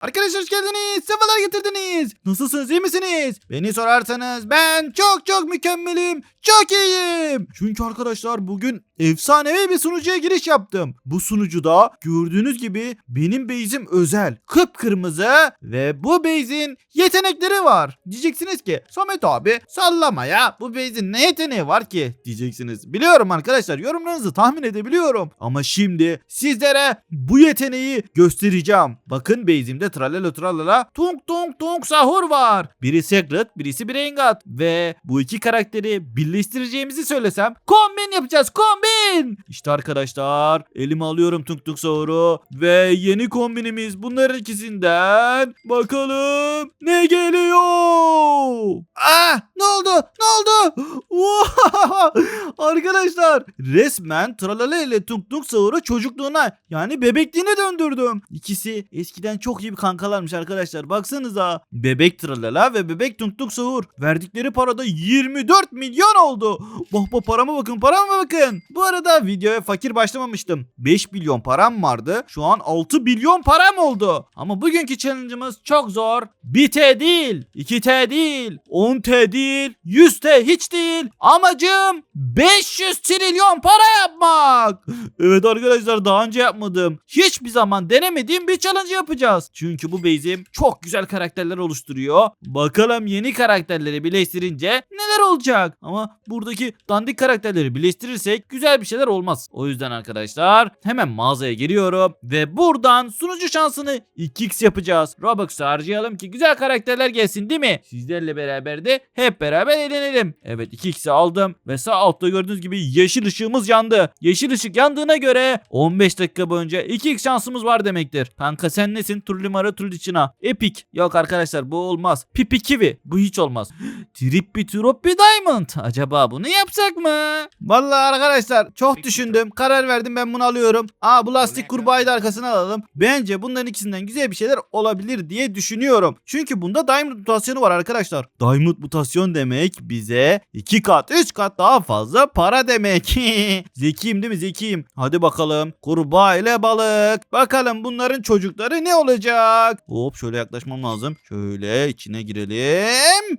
Arkadaşlar hoş geldiniz. Sefalar getirdiniz. Nasılsınız iyi misiniz? Beni sorarsanız ben çok çok mükemmelim. Çok iyiyim. Çünkü arkadaşlar bugün efsanevi bir sunucuya giriş yaptım. Bu sunucuda gördüğünüz gibi benim base'im özel. Kıpkırmızı ve bu base'in yetenekleri var. Diyeceksiniz ki Samet abi sallama ya. Bu base'in ne yeteneği var ki? Diyeceksiniz. Biliyorum arkadaşlar yorumlarınızı tahmin edebiliyorum. Ama şimdi sizlere bu yeteneği göstereceğim. Bakın base'imde tralala tralala tung tung tung sahur var. Biri Secret, birisi Braingat. Ve bu iki karakteri birleştireceğimizi söylesem kombin yapacağız kombin. İşte arkadaşlar elime alıyorum tung tung sahuru ve yeni kombinimiz bunların ikisinden. Bakalım ne geliyor? Ah ne oldu ne oldu? Arkadaşlar resmen Tralala ile Tung Tung Sahur'u çocukluğuna yani bebekliğine döndürdüm. İkisi eskiden çok iyi bir kankalarmış arkadaşlar. Baksanıza. Bebek Tralala ve bebek Tung Tung Sahur. Verdikleri parada 24 milyon oldu. Bak bak parama bakın parama bakın. Bu arada videoya fakir başlamamıştım. 5 milyon param vardı. Şu an 6 milyon param oldu. Ama bugünkü challenge'ımız çok zor. 1T değil, 2T değil, 10T değil, 100T hiç değil. Amacım 500 trilyon para yapmak. Evet arkadaşlar daha önce yapmadım. Hiçbir zaman denemediğim bir challenge yapacağız. Çünkü bu base'im çok güzel karakterler oluşturuyor. Bakalım yeni karakterleri birleştirince neler olacak. Ama buradaki dandik karakterleri birleştirirsek güzel bir şeyler olmaz. O yüzden arkadaşlar hemen mağazaya giriyorum ve buradan sunucu şansını 2x yapacağız. Robux harcayalım ki güzel karakterler gelsin değil mi? Sizlerle beraber de hep beraber eğlenelim. Evet 2x'i aldım ve sağ altta gördüğünüz gibi yeşil ışığımız yandı. Yeşil ışık yandığına göre 15 dakika boyunca 2x şansımız var demektir. Kanka sen nesin? Turlimara Turliçina. Epic. Yok arkadaşlar bu olmaz. Pipi Kiwi. Bu hiç olmaz. Trippi Troppi Diamond. Acaba bunu yapsak mı? Vallahi arkadaşlar çok düşündüm. Karar verdim ben bunu alıyorum. Aa bu lastik kurbağayı da arkasına alalım. Bence bunların ikisinden güzel bir şeyler olabilir diye düşünüyorum. Çünkü bunda Diamond mutasyonu var arkadaşlar. Diamond mutasyon demek bize 2 kat 3 kat daha fazla para demek. zekiyim değil mi zekiyim. Hadi bakalım. Kurbağa ile balık. Bakalım bunların çocukları ne olacak? Hop şöyle yaklaşmam lazım. Şöyle içine girelim.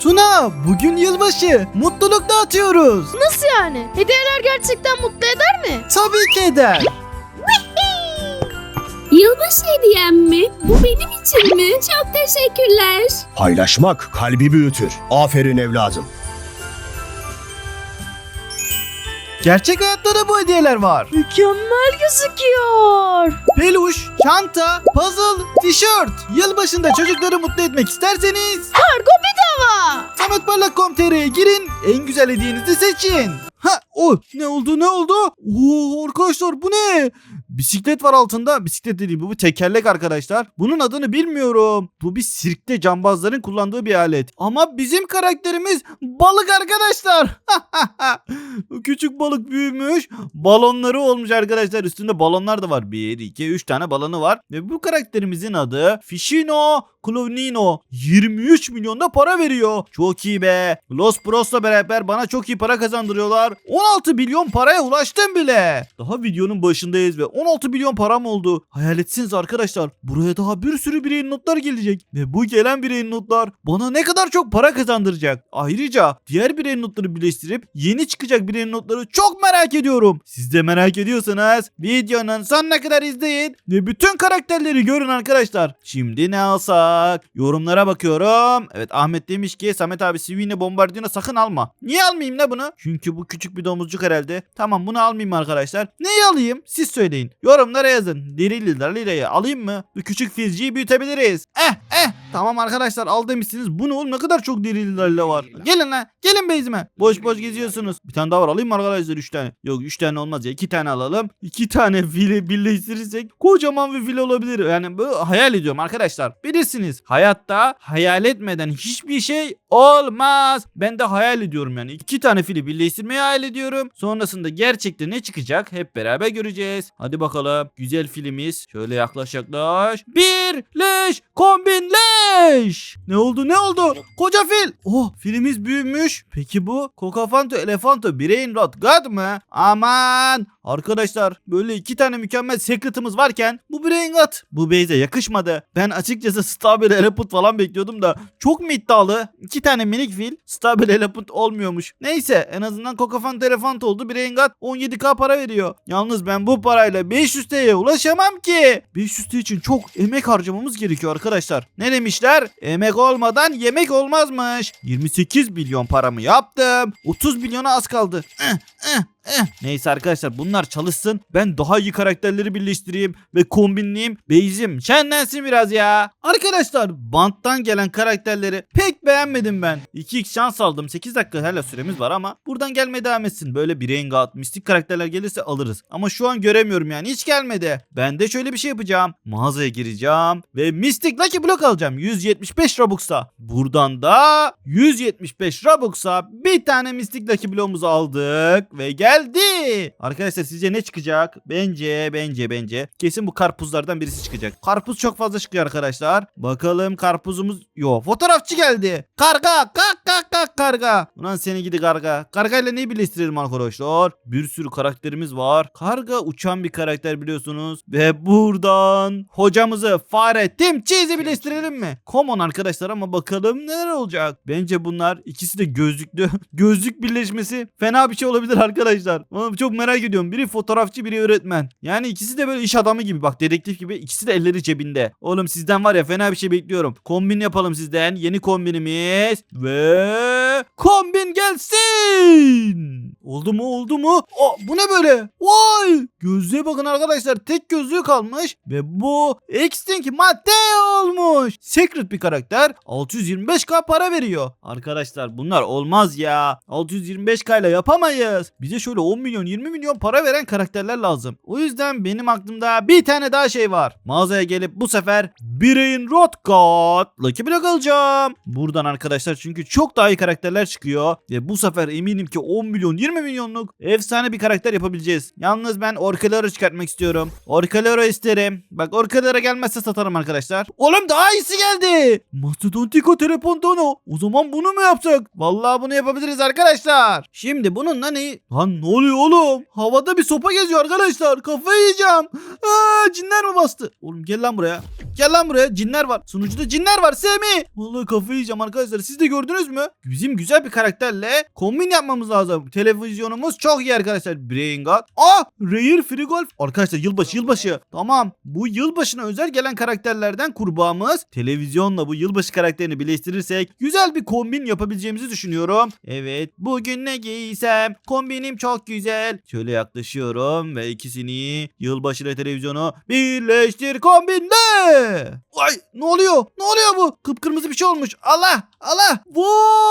Tuna bugün yılbaşı. Mutluluk dağıtıyoruz. Nasıl yani? Hediyeler gerçekten mutlu eder mi? Tabii ki eder. Yılbaşı hediyem mi? Bu benim için mi? Çok teşekkürler. Paylaşmak kalbi büyütür. Aferin evladım. Gerçek hayatta da bu hediyeler var. Mükemmel gözüküyor. Peluş, çanta, puzzle, tişört. Yılbaşında çocukları mutlu etmek isterseniz Kargo bedava. sametparlak.com.tr'ye girin. En güzel hediyenizi seçin. Ha o ne oldu ne oldu? Oo arkadaşlar bu ne? Bisiklet var altında. Bisiklet değil bu bir tekerlek arkadaşlar. Bunun adını bilmiyorum. Bu bir sirkte cambazların kullandığı bir alet. Ama bizim karakterimiz balık arkadaşlar. Küçük balık büyümüş. Balonları olmuş arkadaşlar. Üstünde balonlar da var. 1, 2, 3 tane balonu var. Ve bu karakterimizin adı Fishino Clovnino. 23 milyonda para veriyor. Çok iyi be. Los Bros'la beraber bana çok iyi para kazandırıyorlar. 16 milyon paraya ulaştım bile. Daha videonun başındayız ve 16 milyon param oldu. Hayal etsiniz arkadaşlar. Buraya daha bir sürü bireyin notlar gelecek. Ve bu gelen bireyin notlar bana ne kadar çok para kazandıracak. Ayrıca diğer bireyin notları birleştirip yeni çıkacak bireyin notları çok merak ediyorum. Siz de merak ediyorsanız videonun sonuna kadar izleyin ve bütün karakterleri görün arkadaşlar. Şimdi ne alsak? Yorumlara bakıyorum. Evet Ahmet demiş ki Samet abi Sivine Bombardino sakın alma. Niye almayayım ne bunu? Çünkü bu küçük bir domuzcuk herhalde. Tamam bunu almayayım arkadaşlar. Neyi alayım? Siz söyleyin. Yorumlara yazın. Dirili Dalile'yi alayım mı? Bu küçük filciyi büyütebiliriz. Eh eh. Tamam arkadaşlar al demişsiniz. Bu ne oğlum ne kadar çok Dirili Dalile var. Gelin lan. Gelin base'ime. Boş boş geziyorsunuz. Bir tane daha var alayım mı arkadaşlar 3 tane? Yok 3 tane olmaz ya 2 tane alalım. 2 tane fili birleştirirsek kocaman bir fil olabilir. Yani bu hayal ediyorum arkadaşlar. Bilirsiniz hayatta hayal etmeden hiçbir şey olmaz. Ben de hayal ediyorum yani. 2 tane fili birleştirmeyi hayal ediyorum. Sonrasında gerçekte ne çıkacak hep beraber göreceğiz. Hadi bakalım. Güzel filimiz. Şöyle yaklaş yaklaş. Birleş kombin kombinleş. Ne oldu ne oldu? Koca fil. Oh filimiz büyümüş. Peki bu Kokafanto Elefanto Brain Rot God mı? Aman. Arkadaşlar böyle iki tane mükemmel secret'ımız varken bu Brain God. Bu base'e yakışmadı. Ben açıkçası Stable Elephant falan bekliyordum da çok mu iddialı? İki tane minik fil Stable Elephant olmuyormuş. Neyse en azından Kokafanto Elephant oldu. Brain God 17k para veriyor. Yalnız ben bu parayla 500 TL'ye ulaşamam ki. 500 TL için çok emek harcamamız gerekiyor arkadaşlar. Ne demişler? Emek olmadan yemek olmazmış. 28 milyon paramı yaptım. 30 milyona az kaldı. Eh. Neyse arkadaşlar bunlar çalışsın. Ben daha iyi karakterleri birleştireyim ve kombinleyeyim. Beyzim şenlensin biraz ya. Arkadaşlar banttan gelen karakterleri pek beğenmedim ben. 2x şans aldım. 8 dakika hala süremiz var ama buradan gelmeye devam etsin. Böyle bir rengat, mistik karakterler gelirse alırız. Ama şu an göremiyorum yani hiç gelmedi. Ben de şöyle bir şey yapacağım. Mağazaya gireceğim ve mistik lucky block alacağım. 175 Robux'a. Buradan da 175 Robux'a bir tane mistik lucky block'umuzu aldık ve geldi. Arkadaşlar sizce ne çıkacak? Bence bence bence kesin bu karpuzlardan birisi çıkacak. Karpuz çok fazla çıkıyor arkadaşlar. Bakalım karpuzumuz yok. Fotoğrafçı geldi. Karga kak kak kak karga. Ulan seni gidi karga. Kargayla neyi birleştirelim arkadaşlar? Bir sürü karakterimiz var. Karga uçan bir karakter biliyorsunuz. Ve buradan hocamızı Fahrettin Cheese'i birleştirelim mi? Common arkadaşlar ama bakalım neler olacak. Bence bunlar ikisi de gözlüklü. Gözlük birleşmesi fena bir şey olabilir arkadaşlar. Oğlum çok merak ediyorum. Biri fotoğrafçı biri öğretmen. Yani ikisi de böyle iş adamı gibi bak dedektif gibi. İkisi de elleri cebinde. Oğlum sizden var ya fena bir şey bekliyorum. Kombin yapalım sizden. Yeni kombinimiz. Ve kombin gelsin. Oldu mu oldu mu? Aa, bu ne böyle? Vay! Gözlüğe bakın arkadaşlar. Tek gözlüğü kalmış. Ve bu Extinct madde olmuş. Secret bir karakter. 625k para veriyor. Arkadaşlar bunlar olmaz ya. 625k ile yapamayız. Bize şöyle 10 milyon 20 milyon para veren karakterler lazım. O yüzden benim aklımda bir tane daha şey var. Mağazaya gelip bu sefer Brain Rot God Lucky Block alacağım. Buradan arkadaşlar çünkü çok daha iyi karakterler çıkıyor. Ve bu sefer eminim ki 10 milyon 20 milyonluk efsane bir karakter yapabileceğiz. Yalnız ben Orcalero çıkartmak istiyorum. Orcalero isterim. Bak Orcalero gelmezse satarım arkadaşlar. Oğlum daha iyisi geldi. Mastodontico Telepontono. O zaman bunu mu yapsak? Vallahi bunu yapabiliriz arkadaşlar. Şimdi bununla ne? Lan ne oluyor oğlum? Havada bir sopa geziyor arkadaşlar. Kafayı yiyeceğim. Aa, cinler mi bastı? Oğlum gel lan buraya. Gel lan buraya cinler var. Sunucuda cinler var Semi. Vallahi kafayı yiyeceğim arkadaşlar. Siz de gördünüz mü? Bizim güzel bir karakterle kombin yapmamız lazım. Televizyonumuz çok iyi arkadaşlar. Brain God. Ah! Rare Free Golf. Arkadaşlar yılbaşı yılbaşı. Tamam. Bu yılbaşına özel gelen karakterlerden kurbağamız. Televizyonla bu yılbaşı karakterini birleştirirsek güzel bir kombin yapabileceğimizi düşünüyorum. Evet. Bugün ne giysem? Kombinim çok güzel. Şöyle yaklaşıyorum ve ikisini yılbaşı ile televizyonu birleştir kombinle. Vay ne oluyor? Ne oluyor bu? Kıpkırmızı bir şey olmuş. Allah Allah.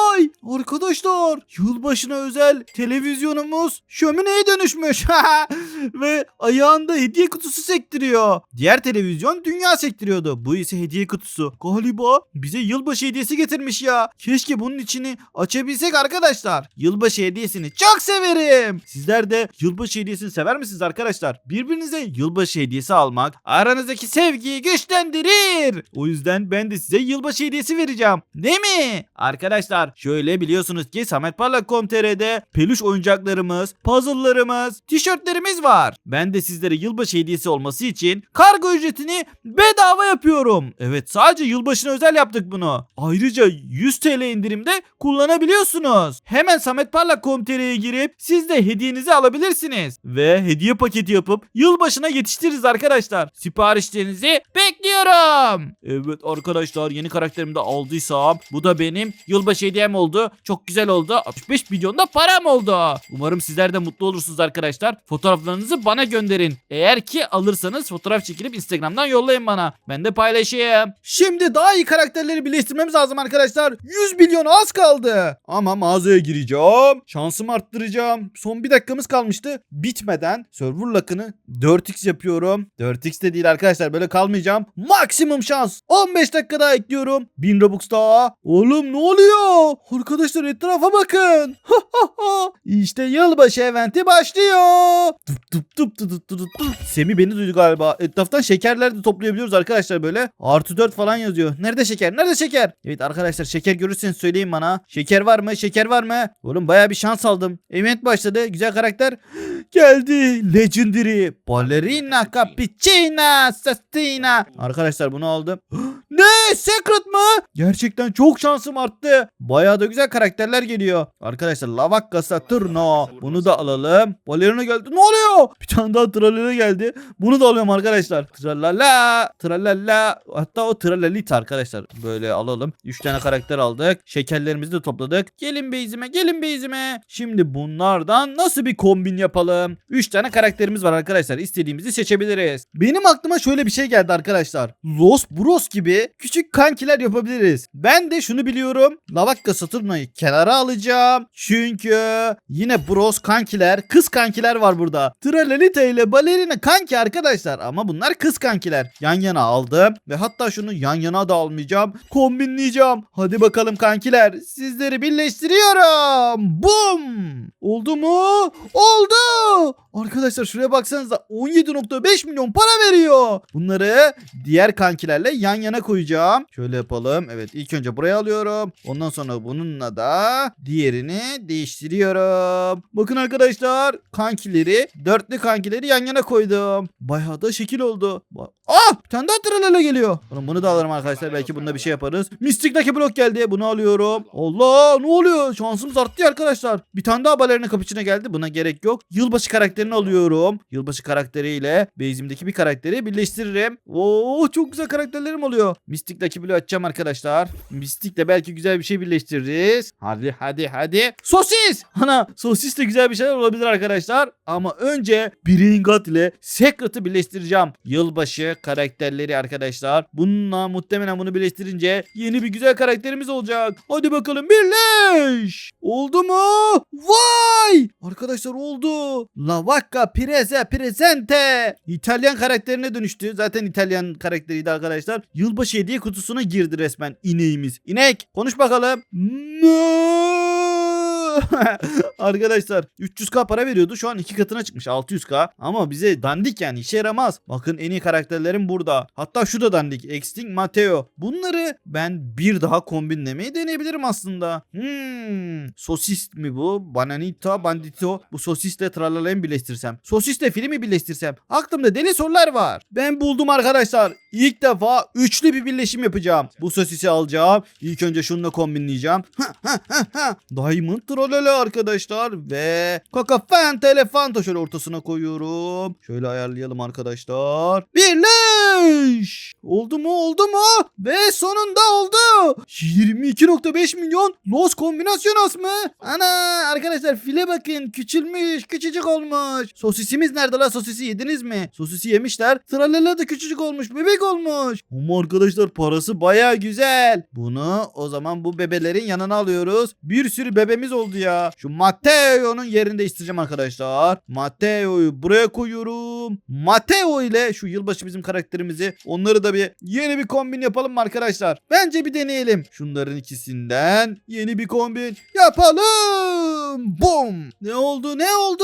Vay arkadaşlar yılbaşına özel televizyonumuz şömineye dönüşmüş. Ve ayağında hediye kutusu sektiriyor. Diğer televizyon dünya sektiriyordu. Bu ise hediye kutusu. Galiba bize yılbaşı hediyesi getirmiş ya. Keşke bunun içini açabilsek arkadaşlar. Yılbaşı hediyesini çok severim. Sizler de yılbaşı hediyesini sever misiniz arkadaşlar? Birbirinize yılbaşı hediyesi almak aranızdaki sevgiyi güçlendirir. O yüzden ben de size yılbaşı hediyesi vereceğim. Değil mi? Arkadaşlar şöyle biliyorsunuz ki sametparlak.com.tr'de peluş oyuncaklarımız, puzzle'larımız, tişörtlerimiz var. Ben de sizlere yılbaşı hediyesi olması için kargo ücretini bedava yapıyorum. Evet sadece yılbaşına özel yaptık bunu. Ayrıca 100 TL indirimde kullanabiliyorsunuz. Hemen sametparlak.com.tr'ye girip siz de hediyenizi alabilirsiniz. Ve hediye paketi yapıp yılbaşına yetiştiririz arkadaşlar. Siparişlerinizi bekliyorum. Evet arkadaşlar yeni karakterimi de aldıysam bu da benim yılbaşı hediyem oldu. Çok güzel oldu. 65 milyon da param oldu. Umarım sizler de mutlu olursunuz arkadaşlar. Fotoğraflarınızı bana gönderin. Eğer ki alırsanız fotoğraf çekilip Instagram'dan yollayın bana. Ben de paylaşayım. Şimdi daha iyi karakterleri birleştirmemiz lazım arkadaşlar. 100 milyon az kaldı. Ama mağazaya gireceğim. Şansımı arttıracağım. Son bir dakikamız kalmıştı. Bitmeden server lock'ını 4x yapıyorum. 4x de değil arkadaşlar böyle kalmayacağım. Maksimum şans. 15 dakika daha ekliyorum. 1000 Robux daha. Oğlum ne oluyor? Arkadaşlar etrafa bakın. işte yılbaşı eventi başlıyor. Dup dup dup dup dup dup dup. Semi beni duydu galiba. Etraftan şekerler de toplayabiliyoruz arkadaşlar böyle. Artı 4 falan yazıyor. Nerede şeker? Nerede şeker? Evet arkadaşlar şeker görürseniz söyleyin bana. Şeker var mı? Şeker var mı? Oğlum baya bir şans aldım. Event başladı. Güzel karakter. Geldi. Legendary. Ballerina Cappuccina Sestina. Arkadaşlar bunu aldım. ne? Secret mı? Gerçekten çok şansım arttı. Bayağı da güzel karakterler geliyor. Arkadaşlar Lavacca Saturno. Bunu da alalım. Ballerina geldi. Ne oluyor? Bir tane daha tralala geldi. Bunu da alıyorum arkadaşlar. Tralala. Tralala. Hatta o tralalita arkadaşlar. Böyle alalım. 3 tane karakter aldık. Şekerlerimizi de topladık. Gelin beyzime. Gelin beyzime. Şimdi bunlardan nasıl bir kombin yapalım? 3 tane karakterimiz var arkadaşlar. İstediğimizi seçebiliriz. Benim aklıma şöyle bir şey geldi arkadaşlar. Los Bros gibi küçük kankiler yapabiliriz. Ben de şunu biliyorum. Lavacca Saturno'yu kenara alacağım. Çünkü yine Bros kankiler, kız kankiler var burada. Tralalita ile Balerina kanki arkadaşlar. Ama bunlar kız kankiler. Yan yana aldım. Ve hatta şunu yan yana da almayacağım. Kombinleyeceğim. Hadi bakalım kankiler. Sizleri birleştiriyorum. Bum. Oldu mu? Oldu. Arkadaşlar şuraya baksanıza 17.5 milyon para veriyor. Bunları diğer kankilerle yan yana koyacağım. Şöyle yapalım. Evet ilk önce buraya alıyorum. Ondan sonra bununla da diğerini değiştiriyorum. Bakın arkadaşlar kankileri dörtlü kankileri yan yana koydum. Bayağı da şekil oldu. Ba- Ah bir tane daha tralala geliyor. Oğlum bunu da alırım arkadaşlar. Belki bunda bir şey yaparız. Mystic'teki blok geldi. Bunu alıyorum. Allah ne oluyor? Şansımız arttı ya arkadaşlar. Bir tane daha balerina kapıçına geldi. Buna gerek yok. Yılbaşı karakterini alıyorum. Yılbaşı karakteriyle base'imdeki bir karakteri birleştiririm. Oo çok güzel karakterlerim oluyor. Mystic'teki bloğu açacağım arkadaşlar. Mystic'le belki güzel bir şey birleştiririz. Hadi hadi hadi. Sosis! Ana sosis de güzel bir şeyler olabilir arkadaşlar. Ama önce Brain God ile Secret'ı birleştireceğim. Yılbaşı karakterleri arkadaşlar. Bununla muhtemelen bunu birleştirince yeni bir güzel karakterimiz olacak. Hadi bakalım birleş. Oldu mu? Vay! Arkadaşlar oldu. La Vacca Prese Presente. İtalyan karakterine dönüştü. Zaten İtalyan karakteriydi arkadaşlar. Yılbaşı hediye kutusuna girdi resmen ineğimiz. İnek konuş bakalım. Mö! Arkadaşlar 300k para veriyordu. Şu an iki katına çıkmış 600k. Ama bize dandik yani işe yaramaz. Bakın en iyi karakterlerim burada. Hatta şu da dandik. Extinct Mateo. Bunları ben bir daha kombinlemeyi deneyebilirim aslında. Hmm. Sosis mi bu? Bananita, bandito. Bu sosisle tralalem birleştirsem. Sosisle filmi birleştirsem. Aklımda deli sorular var. Ben buldum arkadaşlar. İlk defa üçlü bir birleşim yapacağım. Bu sosisi alacağım. İlk önce şununla kombinleyeceğim. Diamond tralala arkadaşlar ve Kaka Fanta Elefanto şöyle ortasına koyuyorum. Şöyle ayarlayalım arkadaşlar. Birleş! Oldu mu oldu mu? Ve sonunda oldu. 22.5 milyon Los Kombinasyonos mu? Ana arkadaşlar file bakın küçülmüş küçücük olmuş. Sosisimiz nerede la sosisi yediniz mi? Sosisi yemişler. Tralala da küçücük olmuş bebek olmuş. Ama arkadaşlar parası baya güzel. Bunu o zaman bu bebelerin yanına alıyoruz. Bir sürü bebemiz oldu ya. Şu Matteo'nun yerini değiştireceğim arkadaşlar. Matteo'yu buraya koyuyorum. Matteo ile şu yılbaşı bizim karakterimizi onları da bir yeni bir kombin yapalım mı arkadaşlar? Bence bir deneyelim. Şunların ikisinden yeni bir kombin yapalım. Bum. Ne oldu ne oldu?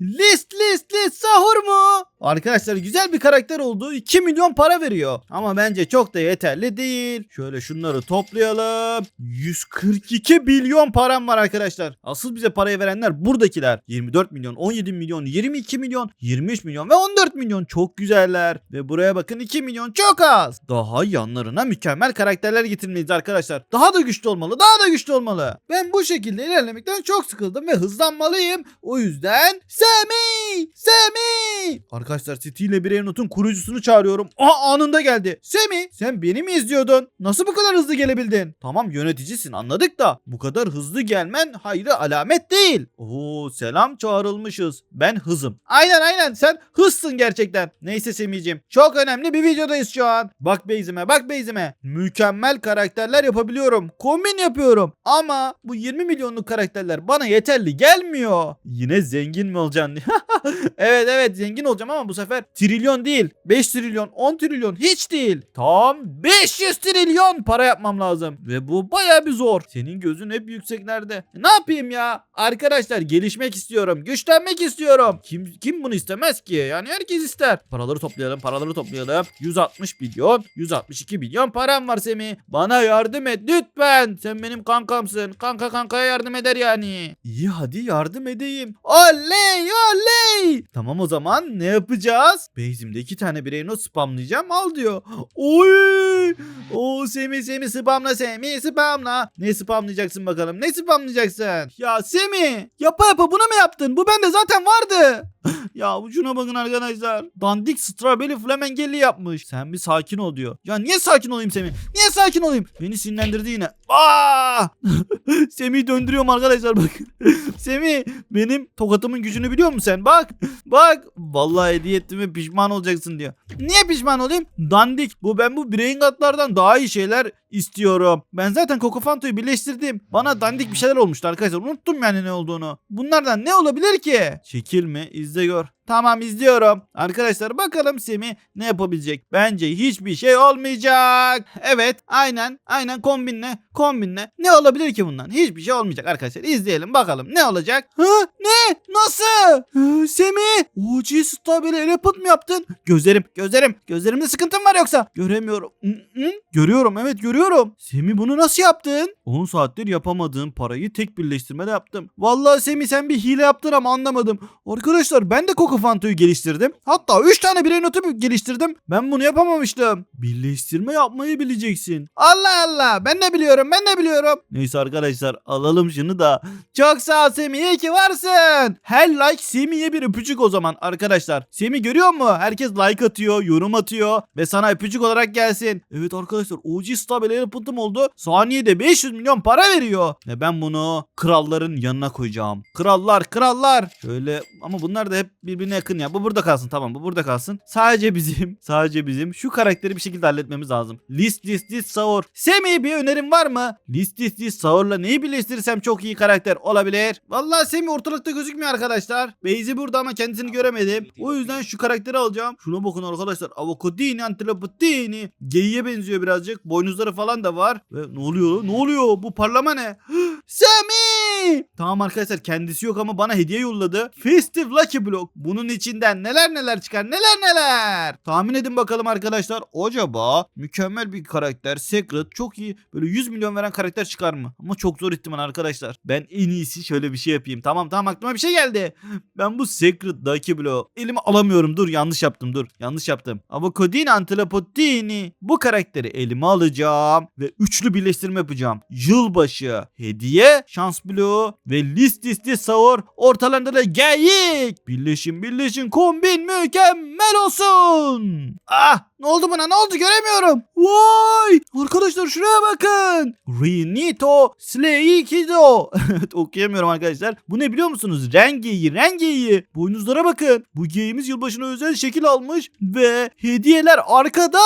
List list list sahur mu? Arkadaşlar güzel bir karakter oldu. 2 milyon para veriyor. Ama bence çok da yeterli değil. Şöyle şunları toplayalım. 142 milyon param var arkadaşlar. Asıl bize parayı verenler buradakiler. 24 milyon, 17 milyon, 22 milyon, 23 milyon ve 14 milyon. Çok güzeller. Ve buraya bakın 2 milyon çok az. Daha yanlarına mükemmel karakterler getirmeliyiz arkadaşlar. Daha da güçlü olmalı, daha da güçlü olmalı. Ben bu şekilde ilerlemekten çok sıkıldım ve hızlanmalıyım. O yüzden Semi! Semi! Arkadaşlar City ile bir notun kurucusunu çağırıyorum. Aa anında geldi. Semi sen beni mi izliyordun? Nasıl bu kadar hızlı gelebildin? Tamam yöneticisin anladık da bu kadar hızlı gelmen hayra alamet değil. Oo selam çağrılmışız. Ben hızım. Aynen aynen sen hızsın gerçekten. Neyse Semih'ciğim çok önemli bir videodayız şu an. Bak Beyzim'e bak Beyzim'e. Mükemmel karakterler yapabiliyorum. Kombin yapıyorum. Ama bu 20 milyonluk karakterler bana yeterli gelmiyor. Yine zengin mi olacaksın? evet evet zengin olacağım ama bu sefer trilyon değil. 5 trilyon 10 trilyon hiç değil. Tam 500 trilyon para yapmam lazım. Ve bu baya bir zor. Senin gözün hep yükseklerde. Ne yapayım ya? Arkadaşlar gelişmek istiyorum. Güçlenmek istiyorum. Kim kim bunu istemez ki? Yani herkes ister. Paraları toplayalım paraları toplayalım. 160 milyon 162 milyon param var Semih. Bana yardım et lütfen. Sen benim kankamsın. Kanka kankaya yardım eder yani. İyi hadi yardım edeyim. Oley oley. Tamam o zaman ne yapacağız? Base'imde iki tane birey not spamlayacağım al diyor. Oy. O Semih Semih spamla Semih spamla. Ne spamlayacaksın bakalım? Ne spamlayacaksın? Ya Semih yapa yapa bunu mu yaptın? Bu bende zaten vardı. ya şuna bakın arkadaşlar. Dandik strawberry flamengelli yapmış. Sen bir sakin ol diyor. Ya niye sakin olayım Semih? Niye sakin olayım? Beni sinirlendirdi yine. Aa! Semih döndürüyorum arkadaşlar bakın. Semih benim tokatımın gücünü biliyor musun sen? Bak. Bak. Vallahi hediye ettiğime pişman olacaksın diyor. Niye pişman olayım? Dandik. Bu ben bu brain katlardan daha iyi şeyler istiyorum. Ben zaten Kokofanto'yu birleştirdim. Bana dandik bir şeyler olmuştu arkadaşlar. Unuttum yani ne olduğunu. Bunlardan ne olabilir ki? Çekil mi? İzle gör. Tamam izliyorum. Arkadaşlar bakalım Semih ne yapabilecek? Bence hiçbir şey olmayacak. Evet aynen aynen kombinle kombinle. Ne olabilir ki bundan? Hiçbir şey olmayacak arkadaşlar. İzleyelim bakalım ne olacak? Hı? Ne? Nasıl? Hı, Semih OG Strawberry Elephant mı yaptın? Gözlerim gözlerim gözlerimde sıkıntım var yoksa? Göremiyorum. Hı. Görüyorum evet görüyorum. Semih bunu nasıl yaptın? 10 saattir yapamadığım parayı tek birleştirmede yaptım. Vallahi Semih sen bir hile yaptın ama anlamadım. Arkadaşlar ben de Coco Fanto'yu geliştirdim. Hatta 3 tane birey notu geliştirdim. Ben bunu yapamamıştım. Birleştirme yapmayı bileceksin. Allah Allah ben de biliyorum ben de biliyorum. Neyse arkadaşlar alalım şunu da. Çok sağ ol Semih iyi ki varsın. Her like Semih'e bir öpücük o zaman arkadaşlar. Semih görüyor mu? Herkes like atıyor, yorum atıyor ve sana öpücük olarak gelsin. Evet arkadaşlar OG Stabile yapıntım oldu. Saniyede 500 milyon para veriyor. Ve ben bunu kralların yanına koyacağım. Krallar krallar. Şöyle ama bunlar da hep birbirine yakın ya. Bu burada kalsın tamam bu burada kalsın. Sadece bizim sadece bizim şu karakteri bir şekilde halletmemiz lazım. List list list sahur. Semih bir önerim var mı? List list list sahurla neyi birleştirirsem çok iyi karakter olabilir. Vallahi Semih ortalıkta gözükmüyor arkadaşlar. Beyzi burada ama kendisini göremedim. O yüzden şu karakteri alacağım. Şuna bakın arkadaşlar. Avokadini, antilopatini. Geyiğe benziyor birazcık. Boynuzları falan da var. Ve ne oluyor? Ne oluyor? Bu parlama ne? Semih! Tamam arkadaşlar kendisi yok ama bana hediye yolladı. Festive Lucky Block. Bunun içinden neler neler çıkar neler neler. Tahmin edin bakalım arkadaşlar. Acaba mükemmel bir karakter. Secret çok iyi. Böyle 100 milyon veren karakter çıkar mı? Ama çok zor ihtimal arkadaşlar. Ben en iyisi şöyle bir şey yapayım. Tamam tamam aklıma bir şey geldi. Ben bu Secret Lucky Block elime alamıyorum. Dur yanlış yaptım dur. Yanlış yaptım. Avocadini Antilopatini. Bu karakteri elime alacağım. Ve üçlü birleştirme yapacağım. Yılbaşı. Hediye. Şans bloğu. Ve list listi sahur. Ortalarında da geyik. Birleşin birleşin kombin mükemmel olsun. Ah ne oldu buna ne oldu göremiyorum. Vay arkadaşlar şuraya bakın. Rinito Sleikido. Evet okuyamıyorum arkadaşlar. Bu ne biliyor musunuz? Rengeyi rengeyi. Boynuzlara bakın. Bu geyimiz yılbaşına özel şekil almış ve hediyeler arkada.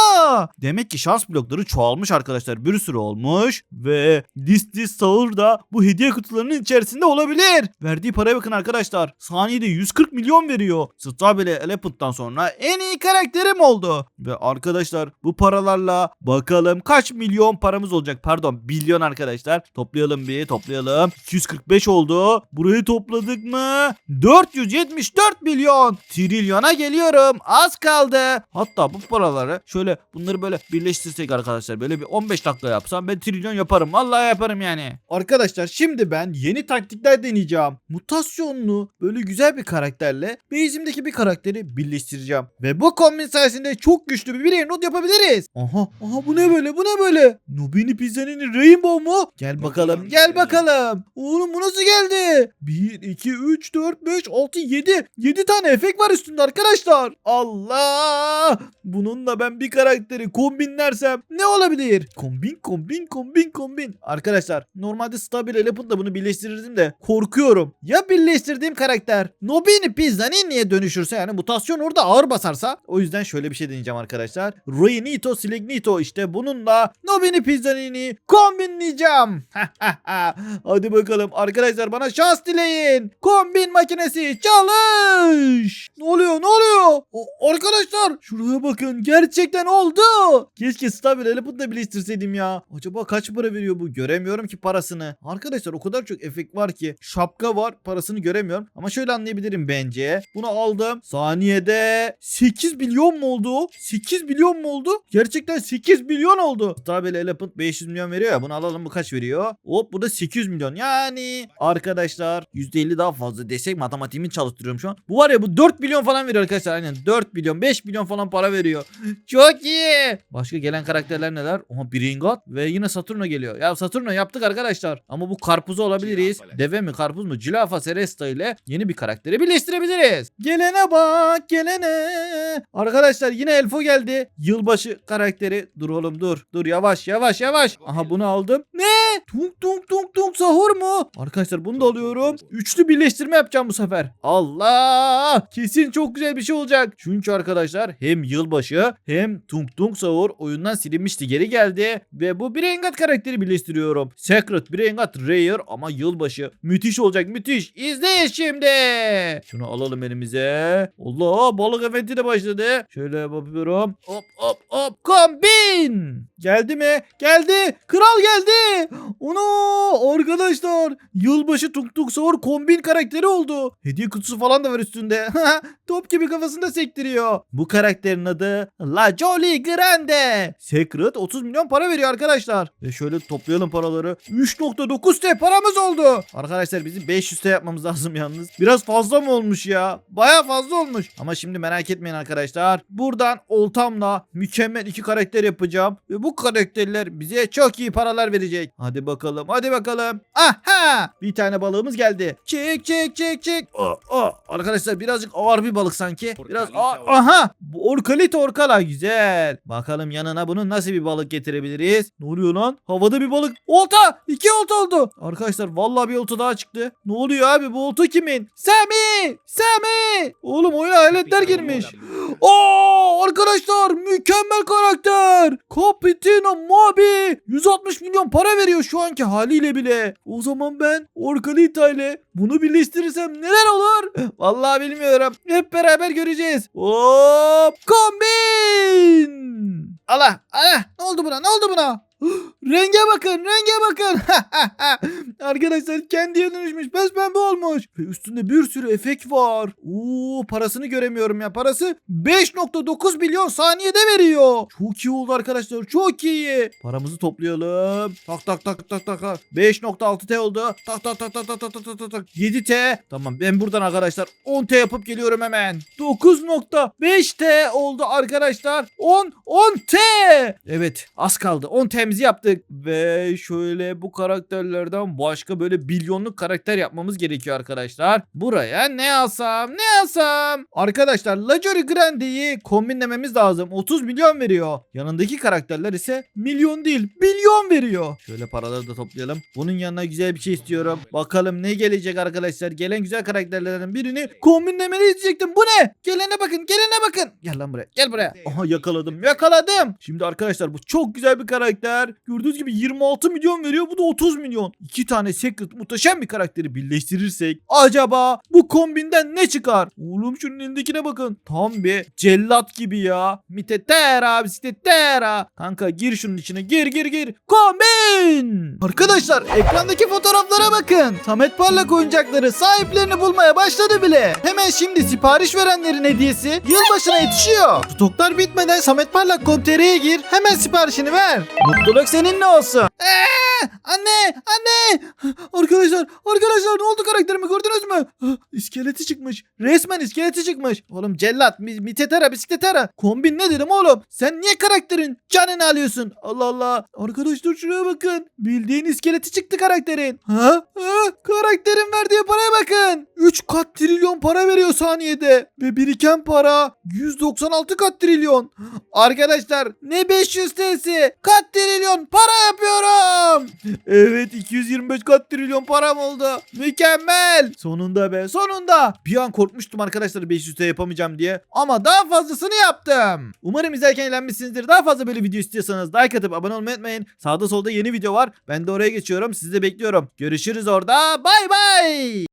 Demek ki şans blokları çoğalmış arkadaşlar. Bir sürü olmuş ve list list sahur da bu hediye kutularının içerisinde olabilir. Verdiği paraya bakın arkadaşlar. Saniyede 140 milyon veriyor. Strawberry Elephant'tan sonra en iyi karakterim oldu. Ve arkadaşlar bu paralarla bakalım kaç milyon paramız olacak. Pardon milyon arkadaşlar. Toplayalım bir toplayalım. 245 oldu. Burayı topladık mı? 474 milyon. Trilyona geliyorum. Az kaldı. Hatta bu paraları şöyle bunları böyle birleştirsek arkadaşlar. Böyle bir 15 dakika yapsam ben trilyon yaparım. Vallahi yaparım yani. Arkadaşlar şimdi ben yeni taktikler deneyeceğim. Mutasyonlu böyle güzel bir karakterle base'imdeki bir karakteri birleştireceğim. Ve bu kombin sayesinde çok güçlü bir bir birey not yapabiliriz. Aha aha bu ne böyle bu ne böyle? Nobini Pizza'nın Rainbow mu? Gel bakalım gel bakalım. Oğlum bu nasıl geldi? 1, 2, 3, 4, 5, 6, 7. 7 tane efekt var üstünde arkadaşlar. Allah! Bununla ben bir karakteri kombinlersem ne olabilir? Kombin kombin kombin kombin. Arkadaşlar normalde Stabil Elephant'la bunu birleştirirdim de korkuyorum. Ya birleştirdiğim karakter Nobini Pizzanini'ye dönüşürse yani mutasyon orada ağır basarsa o yüzden şöyle bir şey deneyeceğim arkadaşlar. Ruinito Silignito işte bununla Nobini Pizzanini kombinleyeceğim. Hadi bakalım arkadaşlar bana şans dileyin. Kombin makinesi çalış. Ne oluyor ne oluyor? O, arkadaşlar şuraya bakın gerçekten oldu. Keşke Stabil Elephant'la birleştirseydim ya. Acaba kaç para veriyor bu? Göremiyorum ki parasını. Arkadaşlar o kadar çok efekt var ki. Şapka var parasını göremiyorum. Ama şöyle anlayabilirim bence. Bunu aldım. Saniyede 8 milyon mu oldu? 8 milyon mu oldu? Gerçekten 8 milyon oldu. Stabil Elephant 500 milyon veriyor ya. Bunu alalım bu kaç veriyor? Hop bu da 800 milyon. Yani arkadaşlar %50 daha fazla desek matematiğimi çalıştırıyorum şu an. Bu var ya bu 4 milyon falan veriyor arkadaşlar. Aynen 4 milyon 5 milyon falan para veriyor. Çok iyi. Başka gelen karakterler neler? Oha Bringot ve yine Saturno geliyor. Ya Saturno yaptık arkadaşlar. Ama bu karpuzu olabiliriz. Deve mi karpuz mu? Cilafa Seresta ile yeni bir karakteri birleştirebiliriz. Gelene bak gelene. Arkadaşlar yine Elfo geldi. Yılbaşı karakteri. Dur oğlum dur. Dur yavaş yavaş yavaş. Aha bunu aldım. Ne? Tung tung tung tung sahur mu? Arkadaşlar bunu da alıyorum. Üçlü birleştirme yapacağım bu sefer. Allah! Kesin çok güzel bir şey olacak. Çünkü arkadaşlar hem yılbaşı hem tung tung sahur oyundan silinmişti geri geldi. Ve bu Brengat karakteri birleştiriyorum. Secret Brengat Rare ama yılbaşı. Müthiş olacak müthiş. İzleyin şimdi. Şunu alalım elimize. Allah balık efekti de başladı. Şöyle bakıyorum. Hop hop hop. Kombin. Geldi mi? Geldi. Kral geldi. Onu arkadaşlar yılbaşı tuk tuk sahur kombin karakteri oldu. Hediye kutusu falan da var üstünde. Top gibi kafasında sektiriyor. Bu karakterin adı La Jolly Grande. Secret 30 milyon para veriyor arkadaşlar. Ve şöyle toplayalım paraları. 3.9 T paramız oldu. Arkadaşlar bizim 500 T yapmamız lazım yalnız. Biraz fazla mı olmuş ya? Baya fazla olmuş. Ama şimdi merak etmeyin arkadaşlar. Buradan oltamla mükemmel iki karakter yapacağım. Ve bu karakterler bize çok iyi paralar verecek. Hadi bakalım hadi bakalım. Aha! Bir tane balığımız geldi. Çek çek çek çek. Aa, aa. Arkadaşlar birazcık ağır bir balık sanki. Biraz ağır. Aha! Bu orkalite orkala güzel. Bakalım yanına bunun nasıl bir balık getirebiliriz? Ne oluyor lan? Havada bir balık. Olta! İki olta oldu. Arkadaşlar vallahi bir olta daha çıktı. Ne oluyor abi? Bu olta kimin? Sami! Sami! Oğlum oyuna hayaletler girmiş. Oo arkadaşlar mükemmel karakter. Capitano Mobi 160 milyon para veriyor şu anki haliyle bile. O zaman ben Orkalita ile bunu birleştirirsem neler olur? Vallahi bilmiyorum. Hep beraber göreceğiz. Hop kombin. Allah Allah ne oldu buna ne oldu buna? Renge bakın renge bakın. Arkadaşlar kendiye dönüşmüş pembe olmuş. Ve üstünde bir sürü efekt var. Oo parasını göremiyorum ya. Parası 5.9 milyon saniyede veriyor. Çok iyi oldu arkadaşlar çok iyi. Paramızı toplayalım. Tak tak tak tak tak. 5.6T oldu. Tak tak tak tak tak tak tak tak. 7T. Tamam ben buradan arkadaşlar 10T yapıp geliyorum hemen. 9.5T oldu arkadaşlar. 10 10T. Evet az kaldı 10T T'mizi yaptık. Ve şöyle bu karakterlerden başka böyle milyonluk karakter yapmamız gerekiyor arkadaşlar. Buraya ne alsam ne alsam. Arkadaşlar Lajori Grande'yi kombinlememiz lazım. 30 milyon veriyor. Yanındaki karakterler ise milyon değil milyon veriyor. Şöyle paraları da toplayalım. Bunun yanına güzel bir şey istiyorum. Bakalım ne gelecek arkadaşlar. Gelen güzel karakterlerden birini kombinlemeni isteyecektim. Bu ne? Gelene bakın gelene bakın. Gel lan buraya gel buraya. Aha yakaladım yakaladım. Şimdi arkadaşlar bu çok güzel bir karakter. Gördüğünüz gibi 26 milyon veriyor. Bu da 30 milyon. İki tane secret muhteşem bir karakteri birleştirirsek acaba bu kombinden ne çıkar? Oğlum şunun elindekine bakın. Tam bir cellat gibi ya. Mitetera bisikletera. Kanka gir şunun içine gir gir gir. Kombin. Arkadaşlar ekrandaki fotoğraflara bakın. Samet Parlak oyuncakları sahiplerini bulmaya başladı bile. Hemen şimdi sipariş verenlerin hediyesi yılbaşına yetişiyor. Stoklar bitmeden sametparlak.com.tr'ye gir. Hemen siparişini ver. Mutluluk seninle olsun. Eee! Anne! Anne! Arkadaşlar, arkadaşlar ne oldu karakterime gördünüz mü? İskeleti çıkmış. Resmen iskeleti çıkmış. Oğlum cellat, mi- mitetara, bisikletara. Kombin ne dedim oğlum? Sen niye karakterin canını alıyorsun? Allah Allah. Arkadaşlar şuraya bakın. Bildiğin iskeleti çıktı karakterin. Ha? ha? Karakterin verdiği paraya bakın. 3 kat trilyon para veriyor saniyede. Ve biriken para 196 kat trilyon. Arkadaşlar ne 500 TL'si? Kat trilyon para yapıyorum. Evet 225 kat trilyon param oldu. Mükemmel. Sonunda be sonunda. Bir an korkmuştum arkadaşlar 500 TL yapamayacağım diye. Ama daha fazlasını yaptım. Umarım izlerken eğlenmişsinizdir. Daha fazla böyle video istiyorsanız like atıp abone olmayı unutmayın. Sağda solda yeni video var. Ben de oraya geçiyorum. Sizi de bekliyorum. Görüşürüz orada. Bay bay.